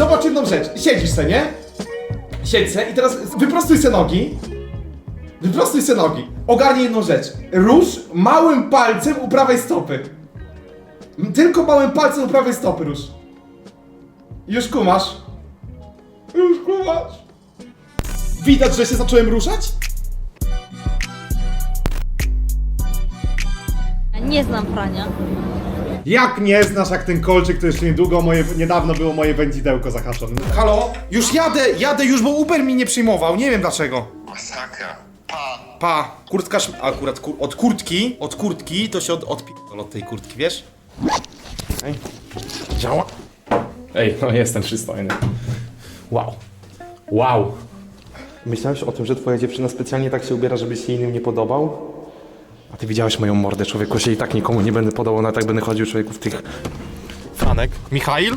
zobacz jedną rzecz. Siedzisz se, nie? Siedź se i teraz wyprostuj se nogi. Wyprostuj se nogi. Ogarnij jedną rzecz. Rusz małym palcem u prawej stopy. Tylko małym palcem u prawej stopy rusz. Już kumasz. Już kumasz. Widać, że się zacząłem ruszać? Nie znam prania. Jak nie znasz, jak ten kolczyk, to jeszcze niedługo moje, niedawno było moje wędzidełko zahaczone. Halo? Już jadę, jadę już, bo Uber mi nie przyjmował, nie wiem dlaczego. Masakra. Pa. Pa, kurtka, szm- akurat kur- od kurtki, od kurtki to się od, odpi- od tej kurtki, wiesz? Ej, działa. Ej, no jestem przystojny. Wow. Wow. Myślałeś o tym, że twoja dziewczyna specjalnie tak się ubiera, żebyś się innym nie podobał? A ty widziałeś moją mordę, człowieku, się i tak nikomu nie będę podobał, na tak będę chodził człowieku w tych... Franek. Michail?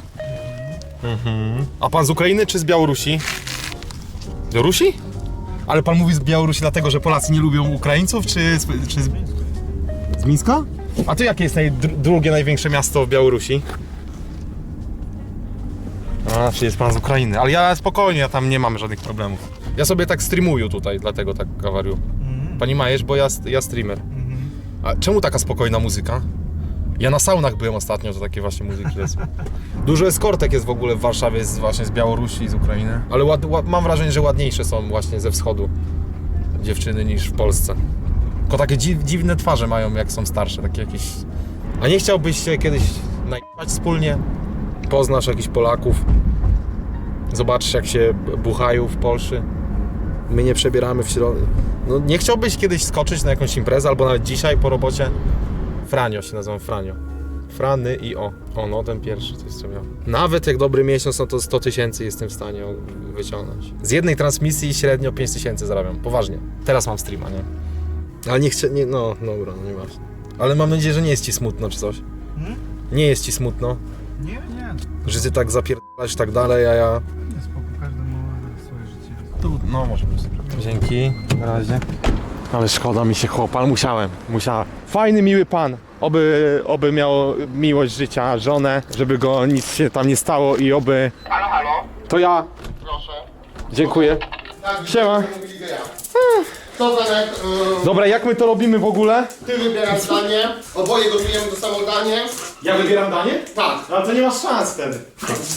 Mhm. A pan z Ukrainy czy z Białorusi? Białorusi? Ale pan mówi z Białorusi dlatego, że Polacy nie lubią Ukraińców, czy z, czy z... z Mińska? A to jakie jest naj, dr- drugie największe miasto w Białorusi? A, czy jest pan z Ukrainy, ale ja spokojnie, ja tam nie mam żadnych problemów. Ja sobie tak streamuję tutaj, dlatego tak kawariu. Pani Majesz, bo ja, ja streamer. A czemu taka spokojna muzyka? Ja na saunach byłem ostatnio, to takie właśnie muzyki jest. Dużo eskortek jest w ogóle w Warszawie, z, właśnie z Białorusi i z Ukrainy. Ale ład, ład, mam wrażenie, że ładniejsze są właśnie ze wschodu dziewczyny niż w Polsce. Tylko takie dziw, dziwne twarze mają, jak są starsze, takie jakieś... A nie chciałbyś się kiedyś najechać wspólnie? Poznasz jakichś Polaków? Zobaczysz, jak się buchają w Polsce? My nie przebieramy w środę. No nie chciałbyś kiedyś skoczyć na jakąś imprezę, albo nawet dzisiaj po robocie? Franio się nazywam Franio. Frany i o. O, no ten pierwszy to jest co miał. Nawet jak dobry miesiąc, no to 100 tysięcy jestem w stanie wyciągnąć. Z jednej transmisji średnio 5 tysięcy zarabiam. Poważnie. Teraz mam streama, nie? Ale nie chcę, nie, no dobra, no nieważne. Ale mam nadzieję, że nie jest ci smutno czy coś. Nie jest ci smutno, Nie, nie, że ty tak zapierdalasz i tak dalej, a ja... nie spoko, każdy ma swoje życie. Tu, no może być. Dzięki, na razie. Ale szkoda mi się chłopa, musiałem, musiałem. Fajny, miły pan. Oby, oby miał miłość życia, żonę, żeby go nic się tam nie stało i oby... Halo, halo. To ja. Proszę. Dziękuję. Siema. Co za jak, y, Dobra, jak my to robimy w ogóle? ty wybierasz danie, oboje gotujemy to samo danie. Ja wybieram danie? Tak, Ale to nie masz szans wtedy.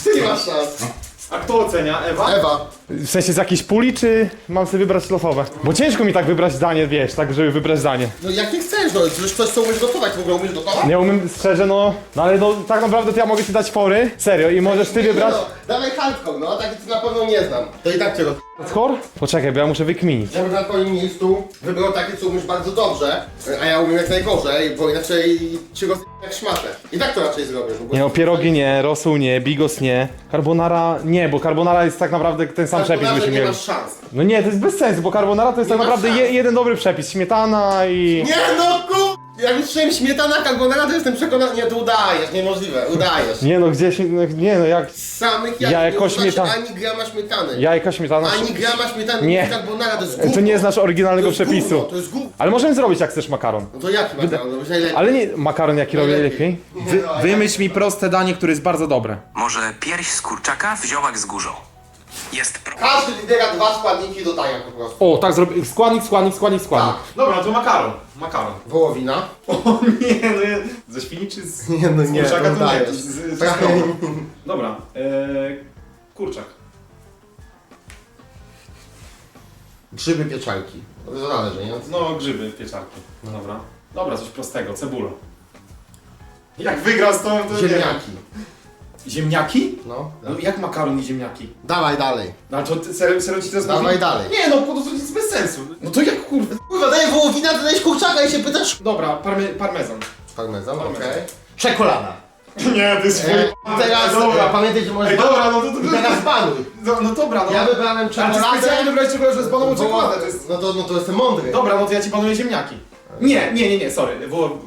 ty masz szans. A kto ocenia? Ewa? Ewa, W sensie z jakiejś puli, czy mam sobie wybrać losowe? Bo ciężko mi tak wybrać danie, wiesz, tak żeby wybrać danie. no jak nie chcesz, no przecież ktoś co umiesz gotować, w ogóle umiesz gotować? Nie umiem szczerze, no, no ale no tak naprawdę to ja mogę ci dać fory, serio, i możesz ty wybrać... No, dawaj hardcore, no taki co na pewno nie znam. To i tak cię roz... Skor? Poczekaj, bo ja muszę wykminić. Ja bym na twoim miejscu wybrał takie, co umiesz bardzo dobrze, a ja umiem jak najgorzej, bo inaczej cię roz... jak szmatę. I tak to raczej zrobię. bo- Nie no, pierogi nie, rosół nie, bigos nie, carbonara nie, bo carbonara jest tak naprawdę ten sam Tak, przepis to byśmy nie mieli. masz szans. No nie, to jest bez sensu, bo carbonara to jest Nie tak naprawdę szans. je, jeden dobry przepis, śmietana i... Nie no ku... Jak usłyszałem śmietana carbonara, to jestem przekonany... Nie, to udajesz, niemożliwe, udajesz. Nie no, gdzieś, no, nie no, jak... Z samych Ja jajek jako nie uznasz śmieta- ani grama śmietany. Jajka, śmietana... Ani grama śmietany, Nie. nie. carbonara, to jest gówno. To nie znasz oryginalnego to jest przepisu. Gówno, to jest gówno. Ale możemy zrobić jak chcesz makaron. No to jaki makaron? No. Ale nie, makaron jaki robię lepiej? A Wymyśl mi proste danie, które jest bardzo dobre. Może pierś z kurczaka w ziołach z górzą. Jest pro... Każdy lidera dwa składniki dodaje po prostu. O, tak zrobię. Składnik, składnik, składnik, składnik. Tak. Dobra, to makaron. Makaron. Wołowina. O nie, no ja... Ze świni czy z... Nie no nie, kurczaka to nie, dodajesz. z- z- z Tak. krowy. Dobra, eee, kurczak. Grzyby pieczarki. No to zależy, nie? No, grzyby, pieczarki. No dobra. Dobra, coś prostego, cebula. Jak wygra z tą, to nie wiem. Ziemniaki. Ziemniaki? No. No jak makaron i ziemniaki? Dawaj dalej. No ale to ty, serio, serio ci teraz Dawaj mówi? dalej. Nie no, po to jest bez sensu. No to jak kurwa? Kurwa, daję wołowina, ty dajesz kurczaka i się pytasz... Dobra, parme, parmezan. Parmezan, Parmezan. okej. Czekolada. Nie, to jest E, teraz, dobra. e, pamiętaj, że możesz... Ej, dobra, no to- to- I teraz banuj. No, no dobra, no. Ja wybrałem Ale ty czekoladę. specjalnie wybrałeś czekoladę, że z czekoladę, to jest... No to, no to jestem mądry. Dobra, no to ja ci banuję ziemniaki. Nie, nie, nie, nie, sorry. Woło...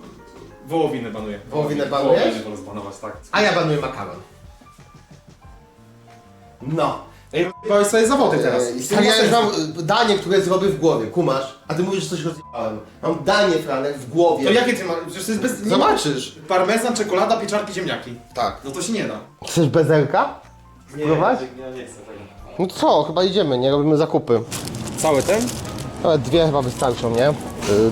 Wołowinę banuję. Wołowinę banujesz? Wolę zbanować, tak. A ja banuję makaron. No. Ej, bałeś sobie zawody teraz. E, Stary, ja już mam e, danie, które zrobię w głowie, kumasz? A ty mówisz, że coś rozjebałem. Mam danie, Franek, w głowie. To jakie ty masz? Przecież to jest bez... nie ma- Zobaczysz. Parmezan, czekolada, pieczarki, ziemniaki. Tak. No to się nie da. Chcesz bezelka? Spróbować? Ja nie chcę tego. No co, chyba idziemy, nie? Robimy zakupy. Cały ten? Nawet dwie chyba wystarczą, nie? Yy,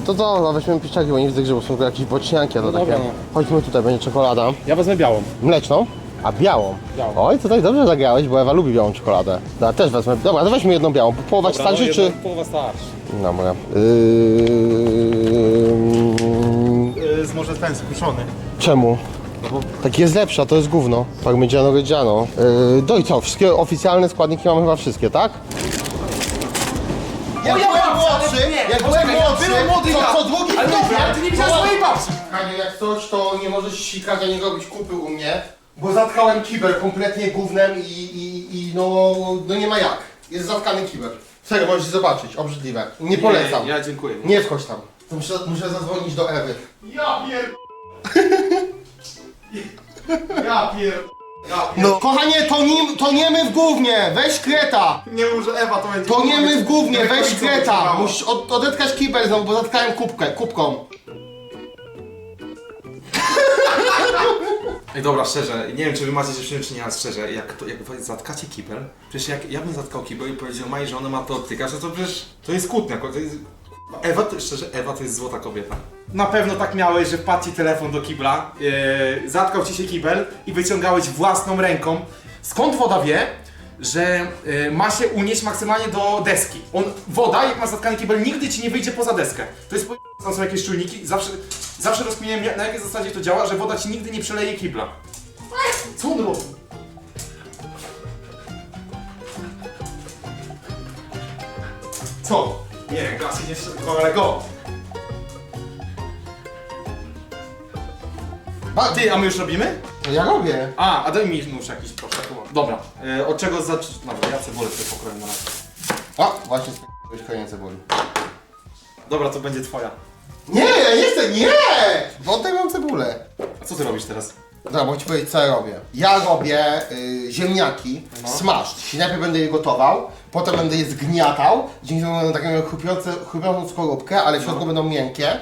to co, no weźmiemy pieczaki, bo nie widzę grzybów, są tu jakieś bocznianki, a to takie. dobra, no. Chodźmy tutaj, będzie czekolada. Ja wezmę białą. Mleczną? A białą? Białą. Oj, tutaj dobrze zagrałeś, bo Ewa lubi białą czekoladę. Ja też wezmę. Dobra, to weźmy jedną białą. Połowa ci starczy, czy... Połowa starszy. Dobra. Yy... z może ten spuszczony. Czemu? Tak jest lepsza, to jest gówno. Parmigiano Reggiano. Yy, no i co, wszystkie oficjalne składniki mamy chyba wszystkie, tak? Jak byłem młodszy, jak byłem młodszy, to co długi Ale dobra, ale ty nie widziałeś swojej babci. Haniu, jak coś, to nie możesz sikać, ani robić kupy u mnie, bo zatkałem kibel kompletnie gównem i, i, i no, no nie ma jak. Jest zatkany kibel. Serio, możesz zobaczyć, obrzydliwe. Nie polecam. Ja dziękuję. Nie wchodź tam. To muszę, muszę zadzwonić do Ewy. Ja pier... Ja pier... No. Kochanie, to nie, to nie my w gównie, weź kreta. Nie mów, że Ewa to będzie... To nie my w gównie, weź kreta. Musisz od, odetkać kibel znowu, bo zatkałem kubkę, kubką. Ej, dobra, szczerze, nie wiem czy wy macie dziewczyny czy nie, ale szczerze, jak, to, jak zatkacie kibel, przecież jak ja bym zatkał kibel i powiedział Mai, że ona ma to odtykać, no to przecież to jest kłótnia, to jest... Ewa, to, szczerze, Ewa to jest złota kobieta. Na pewno tak miałeś, że wpadł ci telefon do kibla, yy, zatkał ci się kibel i wyciągałeś własną ręką. Skąd woda wie, że yy, ma się unieść maksymalnie do deski? On, woda, jak ma zatkany kibel, nigdy ci nie wyjdzie poza deskę. To jest po... Tam są jakieś czujniki, zawsze, zawsze rozkminiałem na jakiej zasadzie to działa, że woda ci nigdy nie przeleje kibla. Co on robi? Co? Nie, gaz idzie kolego. Ba, Ty, a my już robimy? to ja robię. A, a daj mi nóż jakiś proszę. Dobra, e, od czego zacząć? Dobra, ja cebulę sobie pokroję na razie. O, właśnie skończyłeś koniec cebuli. Dobra, to będzie twoja. Nie, ja nie chcę, nie! Oddaj mam cebulę. A co ty robisz teraz? Dobra, mogę ci powiedzieć co ja robię. Ja robię y, ziemniaki, No. smaż. Czyli najpierw będę je gotował, potem będę je zgniatał, dzięki temu będą taką chrupiące, chrupiącą skorupkę, ale w środku będą miękkie.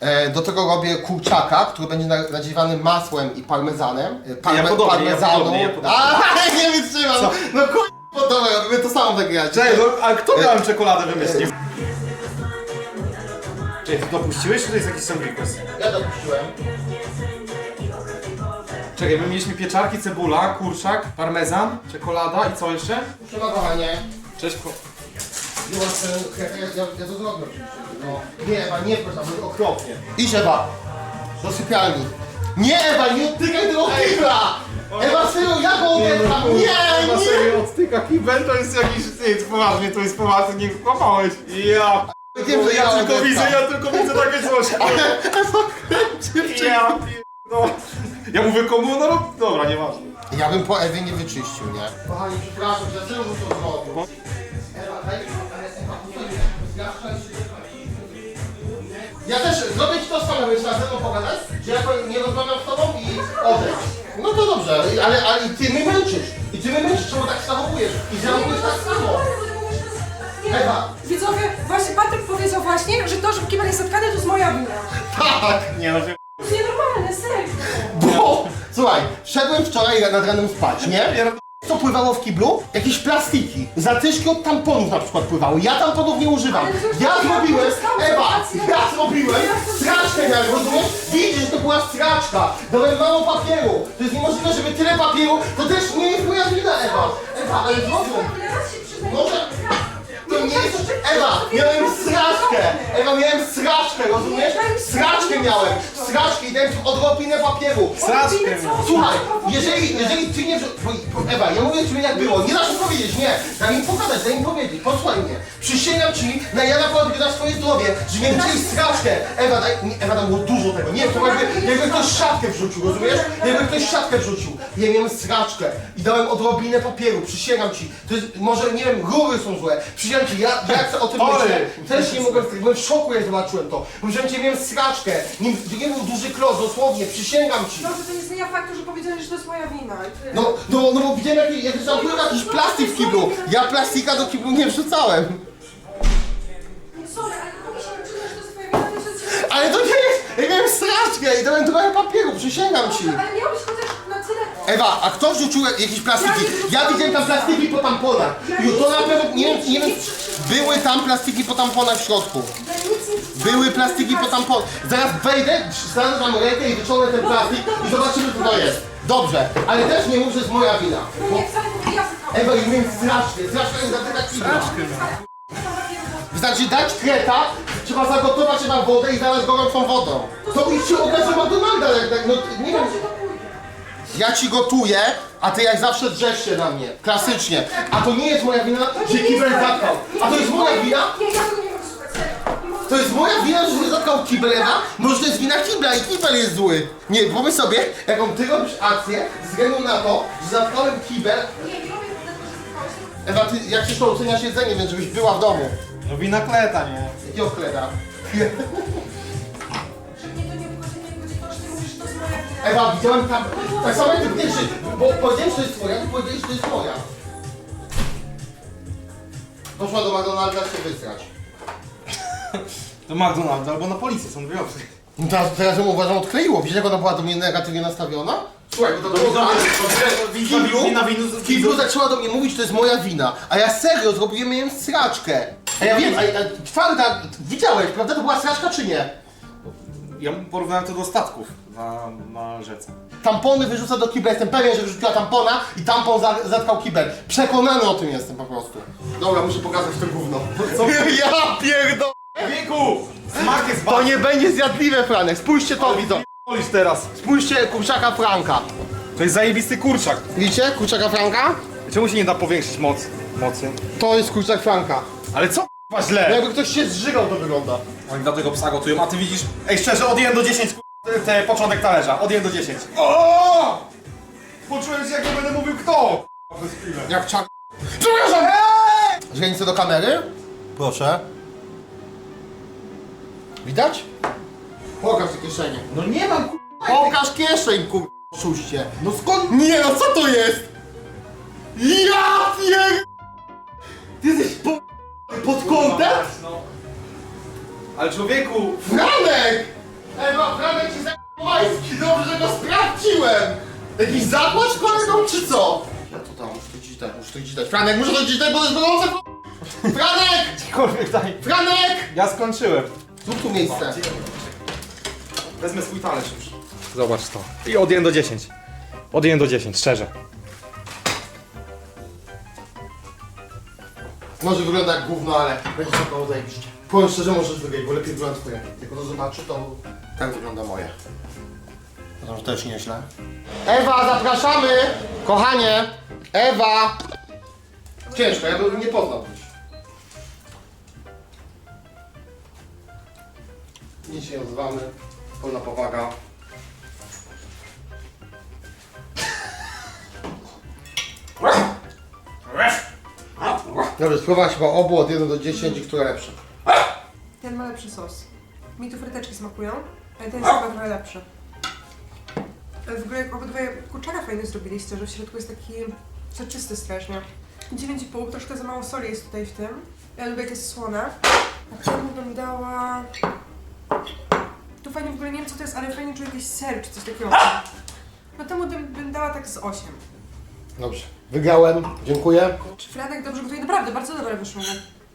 E, do tego robię kurczaka, który będzie na- nadziewany masłem i parmezanem. E, Parme, Ja podobnie, ja parmezanu. podobnie, ja podobnie. A, nie wytrzymam! Co? No kur... Dobra, robimy to samo wygrać. Cześć, no, a kto miałem czekoladę wymyślił? Czekaj, ty dopuściłeś, czy to jest jakiś sam request? Ja dopuściłem. Czekaj, my mieliśmy pieczarki, cebula, kurczak, parmezan, czekolada i co jeszcze? Siema kochanie. Cześć, ko- ja, ja, ja to zrobię oczywiście. No. Nie Ewa, nie jest okropnie. Idź Ewa, do sypialni. Nie Ewa, nie odtykaj tego kibla! Ewa, serio, ja go odetcham! Nie, Na nie! serio, odtyka kibel, to jest jakiś... To poważnie, to jest poważnie, nie kłamałeś. Ja... Wiem, że Ja tylko widzę, ja tylko widzę takie coś. Ja pierdolę. Ja mówię komu, no no, dobra, nieważne. Ja bym po Ewie nie wyczyścił, nie? Kochani, przepraszam, że posłuchaj, zgaszaj się. Ja też zrobię ci to samo, więc na ze mną pogadać, że ja nie rozmawiam z tobą i odejść. No to dobrze, ale, ale i ty mnie męczysz. I ty mnie męczysz, czemu tak się zachowujesz. I zachowujesz tak samo. Ewa. Widzowie, właśnie Patryk powiedział właśnie, że to, że kibel jest zatkany, to jest moja wina. Tak! Nie no, To jest nienormalne, serio. Bo, słuchaj, wszedłem wczoraj nad ranem spać, nie? Co pływało w kiblu? Jakieś plastiki. Zatyczki od tamponów na przykład pływały. Ja tamponów nie używam. Ale Ja zrobiłem, Ewa, ja zrobiłem straczkę miałem, rozumiesz? Widzisz, że to była straczka. Dałem mało papieru. To jest niemożliwe, żeby tyle papieru, to też nie jest moja wina, Ewa. Ewa, ale zrozum. Miałem sraczkę! Ewa, miałem sraczkę, rozumiesz? Sraczkę miałem! Sraczkę i dałem ci odrobinę papieru. Strasznie mnie. Słuchaj, jeżeli, jeżeli ty nie... Bo, bo, Ewa, ja mówię ci jak było, nie dasz mi powiedzieć, nie! Daj mi pogadać, daj mi powiedzieć, posłuchaj mnie. Przysięgam ci, na Jana na swoje zdrowie, że miałem dzisiaj straczkę. Ewa, daj, nie, Ewa, tam było dużo tego, nie, to jakby, jakby ktoś szatkę wrzucił, rozumiesz? Jakby ktoś szatkę wrzucił. Ja miałem straczkę i dałem odrobinę papieru, przysięgam ci. To jest, może, nie wiem, rury są złe. Przysięgam ci, ja, ja jak o tym Tory. myślę, też nie mogłem, byłem w szoku, jak zobaczyłem to. Powiedziałem ci, miałem straczkę, nie, nie był duży klos, dosłownie, przysięgam ci. Dobrze, to nie zmienia faktu, że powiedziałeś, że to jest moja wina. I tyle. No, no, no bo widziałem jak, był jakiś plastik w kiblu. Ja plastika do kiblu nie wrzucałem. Nie, sorry, ale mogę się przyznać, że to jest twoja wina, to jest. Ale to nie jest, ja miałem straczkę i dałem trochę papieru, przysięgam ci. Ale miałeś chociaż Ewa, a kto wrzucił jakieś plastiki? Ja widziałem tam plastiki po tamponach. I to na pewno, nie wiem, nie wiem, były tam plastiki po tamponach w środku. Były plastiki po tamponach. Zaraz wejdę, stanę tam rękę i wyciągnę ten plastik i zobaczymy co to jest. Dobrze, ale też nie mów, że jest moja wina. Zatkałam. Ewa, i mówię strasznie, strasznie zatykać kibla. Wystarczy dać kreta, trzeba zagotować chyba wodę i zalać gorącą wodą. To mi się okaże McDonalda, jak tak, no nie wiem. Ja ci gotuję, a ty jak zawsze drzesz się na mnie. Klasycznie. A to nie jest moja wina, że kibel zatkał. A to jest moja wina? Nie, ja tego nie mogę słuchać, To jest moja wina, że się zatkał kibel, Ewa? Może to jest wina kibla i kibel jest zły. Nie, pomyśl sobie, jaką ty robisz akcję ze względu na to, że zatkałem kibel. Nie, nie robię tego, że zatkałeś. Ewa, ty jak się to oceniasz jedzenie, więc żebyś była w domu. No wina kleta, nie? Jakiego chleba? Ewa, widziałem tam... Tak samo jak ty pierwszy, bo powiedziałem, że to jest twoja, ty powiedziałeś, że to jest moja. Poszła do McDonalda się wysrać. Do McDonalda albo na policję, są dwie opcje. No Teraz, teraz ją uważam odkleiło. Widzisz jak ona była do mnie negatywnie nastawiona? Słuchaj, bo to było tak, w kiblu, w kiblu zaczęła do mnie mówić, że to jest moja wina. A ja serio zrobiłem jej sraczkę. A ja wiem, a, a twarda, widziałeś, prawda? To była sraczka czy nie? Ja porównałem to do statków na, na rzece. Tampony wyrzuca do kibla, jestem pewien, że wyrzuciła tampona i tampon za, zatkał kibel. Przekonany o tym jestem po prostu. Dobra, muszę pokazać to gówno. Co? Ja pierdolę! Wieku! Smak jest To nie będzie zjadliwe, Franek. Spójrzcie to, widzą. Polisz teraz. Spójrzcie kurczaka Franka. To jest zajebisty kurczak. Widzicie kurczaka Franka? Czemu się nie da powiększyć moc, mocy? To jest kurczak Franka. Ale co k***a No źle? jakby ktoś się zżygał, to wygląda. Oni dlatego psa gotują, a ty widzisz... Ej, szczerze, od 1 do 10 k***a, te początek talerza. Od 1 do 10. O! Poczułem się jak nie będę mówił kto. Jak czak... Przepraszam! Źrenice do kamery? Proszę. Widać? Pokaż te kieszenie. No nie mam k***a. Pokaż kieszeń, kur... Oszuście. No skąd? Nie no, co to jest? Ja pier... Ty jesteś po... pod kątem? No. Ale człowieku... Franek! Ewa, Franek ci za***łański, dobrze, że go sprawdziłem! Jakiś zakład kolegą, czy co? Ja to tam, muszę to dziś dać, muszę to dziś dać. Franek, muszę to dziś dać, bo to jest gorące Franek! Cokolwiek daj. Franek! Ja skończyłem. Zrób tu miejsce. Wezmę swój talerz już. Zobacz to. I od 1 do 10. Od 1 do 10, szczerze. Może wygląda jak gówno, ale będzie to zajebiście. Powiem szczerze, może drugiej, bo lepiej wygląda twoje. Jak ono zobaczy, to tak wygląda moje. To też nieźle. Ewa, zapraszamy! Kochanie! Ewa! Ciężko, ja bym nie poznał już. Nie się odzywamy. Pełna powaga. Dobrze, spróbować chyba obu od 1 do 10, które lepsze. Ten ma lepszy sos. Mi tu fryteczki smakują, ale ten jest chyba trochę lepszy. W ogóle jak obydwoje kurczaka fajnie zrobiliście, że w środku jest taki soczysty strasznie. 9,5, troszkę za mało soli jest tutaj w tym. Ja lubię jak jest słone. A temu bym dała... Tu fajnie w ogóle nie wiem co to jest, ale fajnie czuję jakiś ser czy coś takiego. No temu bym dała tak z 8. Dobrze. Wygrałem, dziękuję. Czy Franek dobrze gotuje? Naprawdę, bardzo dobre wyszło mu.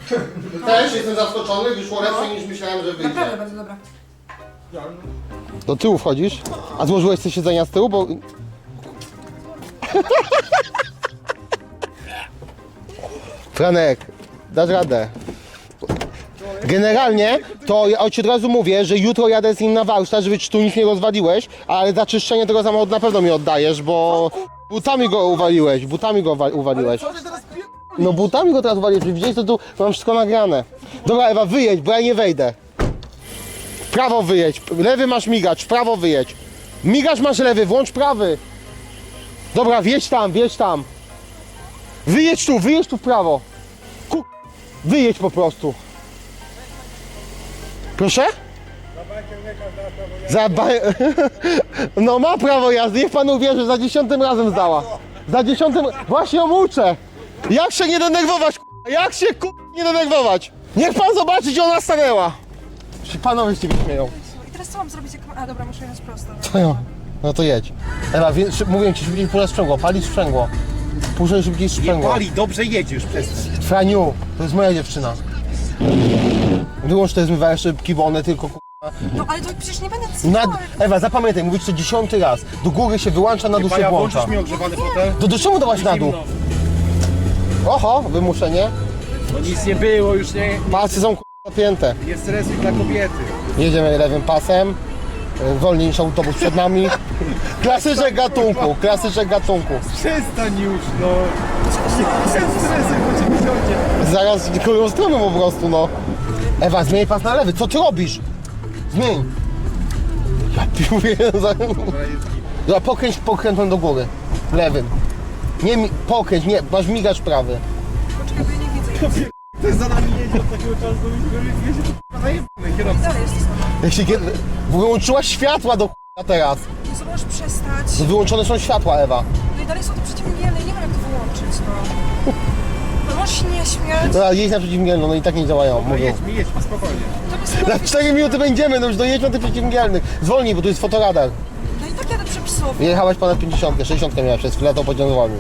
Też jestem zaskoczony, wyszło lepsze niż myślałem, że wyjdzie. Naprawdę bardzo dobre. Do tyłu wchodzisz? A złożyłeś te siedzenia z tyłu, bo... Franek, dasz radę. Generalnie to ja ci od razu mówię, że jutro jadę z nim na warsztat, żeby ci tu nic nie rozwaliłeś, ale za czyszczenie tego samochodu na pewno mi oddajesz, bo butami go uwaliłeś, butami go wa- uwaliłeś. No butami go teraz uwaliłeś, widziałeś to tu mam wszystko nagrane. Dobra Ewa, wyjedź, bo ja nie wejdę. W prawo wyjedź, lewy masz migacz, w prawo wyjedź. Migacz masz lewy, włącz prawy. Dobra, wjedź tam, wjedź tam. Wyjedź tu, wyjedź tu w prawo. Ku... Wyjedź po prostu. Proszę? Za ba... No ma prawo jazdy, niech pan uwierzy, za dziesiątym razem zdała. Za dziesiątym... Właśnie ją uczę. Jak się nie denerwować, k***a? Jak się k***a, nie denerwować? Niech pan zobaczy, gdzie ona stanęła. Panowie się śmieją. I teraz co mam zrobić? Jak... A dobra, muszę jechać prosto. Co ja? No to jedź. Ewa, wie, szy, mówię ci, szybciej puszczaj sprzęgło, palić sprzęgło. Puszczaj szybciej Nie sprzęgło. pali, dobrze jedziesz przez Franiu, to jest moja dziewczyna. Wyłącz te zmywa jeszcze kibony, tylko ku... No ale to przecież nie będę Na. Ewa, zapamiętaj, mówisz to dziesiąty raz. Do góry się wyłącza, na dół się Paja, włącza. włączysz mi ogrzewany fotel? To do czemu dałaś na dół? Oho, wymuszenie. No nic nie było, już nie, Pasy są ku- napięte. nie stresuj dla kobiety. Jedziemy lewym pasem. e, Wolniej niż autobus przed nami. Klasyczek gatunku, klasyczek gatunku. Przestań już, no. Bo cię wziącie. Zaraz koją stronę po prostu, no. Ewa, zmień pas na lewy, co ty robisz? Zmień. Ja piłuję za... Dobra, pokręć pokrętłem do góry. Lewym. Nie, mi... pokręć, nie, masz migacz prawy. Poczekaj, bo ja nie widzę. To jest za nami jedzie od takiego czasu, to my się tu najebamy, kierowca. Dalej jest to samo. Jak się kiedy... Wyłączyła światła do k***a teraz. Nie zobacz przestać. Wyłączone są światła, Ewa. No i dalej są te przeciwmienne, nie wiem jak to wyłączyć, no. No możesz się nie śmiać. Dobra, jedź na przeciwmierną, no i tak nie działają, No mówią. jedź mi, jedź mi, spokojnie. To by sobie... Na 4 minuty będziemy, no już dojedź na tych przeciwmiernych. Zwolnij, bo tu jest fotoradar. No i tak jadę przepisowo. Jechałaś ponad 50, 60 miała przez chwilę, to pociąg zwolnił.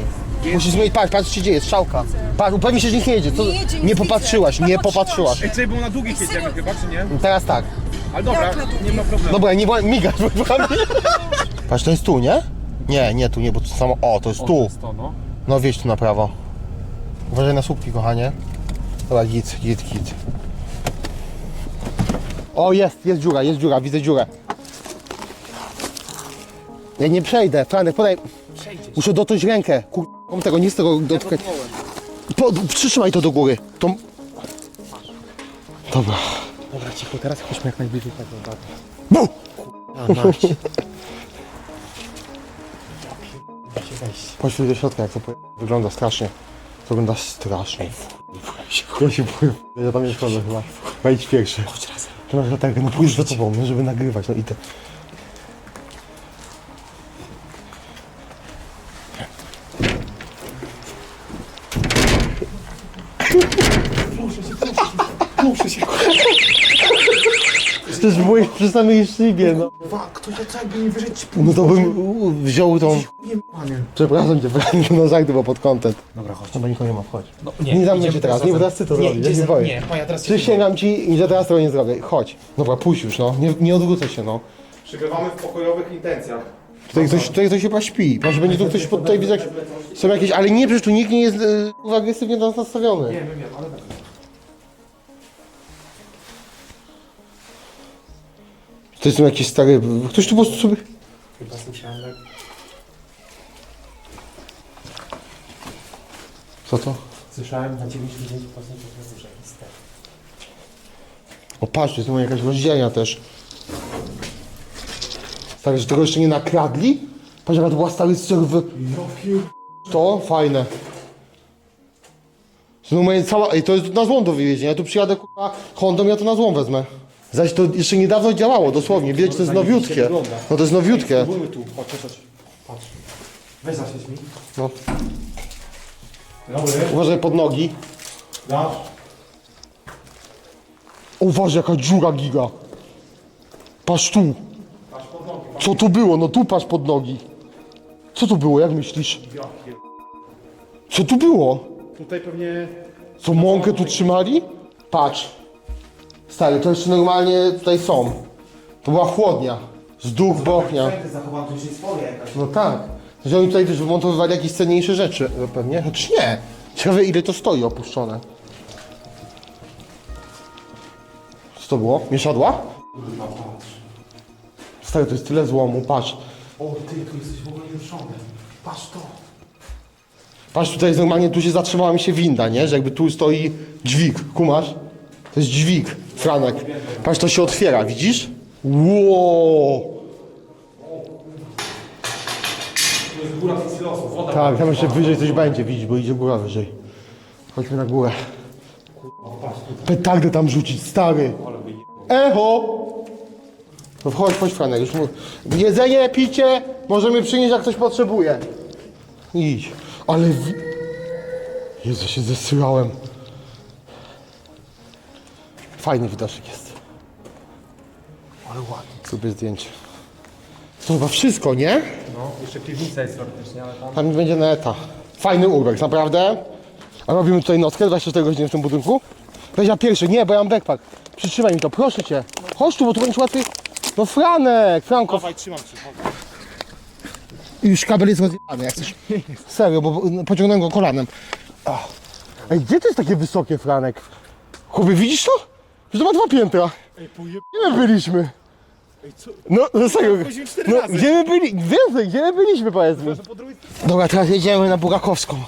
Musisz zmienić, patrz, patrz co się dzieje, strzałka. Patrz, upewnij się, że nic nie jedzie. Co? Nie jedzie, nie popatrzyłaś, Nie popatrzyłaś. się. Ej, czekaj, bo na długich jedziemy chyba, czy nie? Teraz tak. Ale dobra, Jak na długich? nie ma problemu. Dobra, nie błą- migasz, bo Patrz, to jest tu, nie? Nie, nie tu, nie, bo to samo... O, to jest tu. to, no. No wjedź tu na prawo. Uważaj na słupki, kochanie. Dobra, git, git, git. O, jest, jest dziura, jest dziura, widzę dziurę. Ja nie przejdę, Franek, podaj. Muszę dotknąć rękę. Kur... Tego, nie z tego dotknąć. Po, przytrzymaj to do góry. To... Dobra. Dobra, cicho, teraz chodźmy jak najbliżej tak naprawdę. Bu! Chodź tu do środka, jak to wygląda strasznie. To wygląda strasznie. Ja się boję. Ja tam nie wchodzę chyba. Wejdź pierwszy. Chodź razem. To masz latarkę, no pójdź za tobą, no, żeby nagrywać, no idę. Przecież byłeś przy samej szybie, no. Kto się co jakby nie wyżej ci No to bym u- wziął tą... Przepraszam cię, Frank, no żart było pod content. Dobra, chodź. Chyba nikogo nie ma, chodź. No, Nie zamknę cię teraz, nie, bo teraz ty to zrobisz, ja się boję. Nie, ja teraz cię Przysięgam ci, że teraz tego nie zrobię. Chodź. Dobra, puść już, no. Nie, nie odwrócę się, no. Przygrywamy w pokojowych intencjach. Tutaj ktoś, tutaj ktoś chyba śpi. Może będzie tu ktoś pod tutaj widzę, jak są jakieś... Ale nie, przecież tu nikt nie jest e, agresywnie do nas nastawiony. Nie wiem, wiem, ale tak. To są jakieś stare... Ktoś tu po prostu sobie... Chyba słyszałem tak. Co to? Słyszałem na 99% że jest tak. O patrz, to jest moja jakaś rozdzielnia też. Stary, że tego jeszcze nie nakradli? Patrz, jaka to była stary serwer. To fajne. No moje cała, ej, to jest na złom do wywiezienia. Ja tu przyjadę kurwa Hondą, ja to na złom wezmę. Zaś to jeszcze niedawno działało, dosłownie. Widać, to jest nowiutkie. No to jest nowiutkie. Spróbujmy tu, chodź, chodź. Patrz. Weź zaświeć mi. No. Dobry. Uważaj pod nogi. Dasz. Uważaj, jaka dziura giga. Patrz tu. Co tu było? No tu patrz pod nogi. Co tu było, jak myślisz? Co tu było? Tutaj pewnie... Co, mąkę tu trzymali? Patrz. Stary, to jeszcze normalnie tutaj są. To była chłodnia. Z duch bochnia. Zachowano, to już jest folia jakaś. No tak. Że oni tutaj też wymontowywali jakieś cenniejsze rzeczy. No Pewnie. Chociaż nie. Ciekawe ile to stoi opuszczone. Co to było? Mieszadła? Stary, to jest tyle złomu, patrz. O, ty, tu jesteś w ogóle nieruszony. Patrz to. Patrz, tutaj jest normalnie, tu się zatrzymała mi się winda, nie? Że jakby tu stoi dźwig, kumasz? To jest dźwig, Franek. Patrz, to się otwiera, widzisz? Wow! Jest góra woda. Tak, tam jeszcze wyżej coś będzie, widzisz, bo idzie góra wyżej. Chodźmy na górę. Petardę tam rzucić, stary. Echo! No wchodź, chodź Franek, już mu... Jedzenie, picie, możemy przynieść jak ktoś potrzebuje. Idź. Ale... W... Jezu, się zesyrałem. Fajny widoczek jest. Ale ładnie. Sobie zdjęcie. To chyba wszystko, nie? No, jeszcze piwnica jest praktycznie, ale tam... Tam będzie neta. Fajny urbex, naprawdę. A robimy tutaj nockę 24 godziny w tym budynku? Weź ja pierwszy, nie, bo ja mam backpack. Przytrzymaj mi to, proszę cię. Chodź tu, bo tu będzie łatwiej. No Franek, Franko. Dawaj, trzymam cię. Już kabel jest rozjebany, jak chcesz. Serio, bo bo pociągnąłem go kolanem. Ach. Ej, gdzie to jest takie wysokie, Franek? Chłopie, widzisz to? Że to ma dwa piętra. Ej, pojeb... Gdzie my byliśmy? Ej, co? No, no serio. Chodzimy cztery No, razy. gdzie my byli? Więcej, gdzie my byliśmy, powiedz mi. Po drugiej Dobra, teraz jedziemy na Burakowską.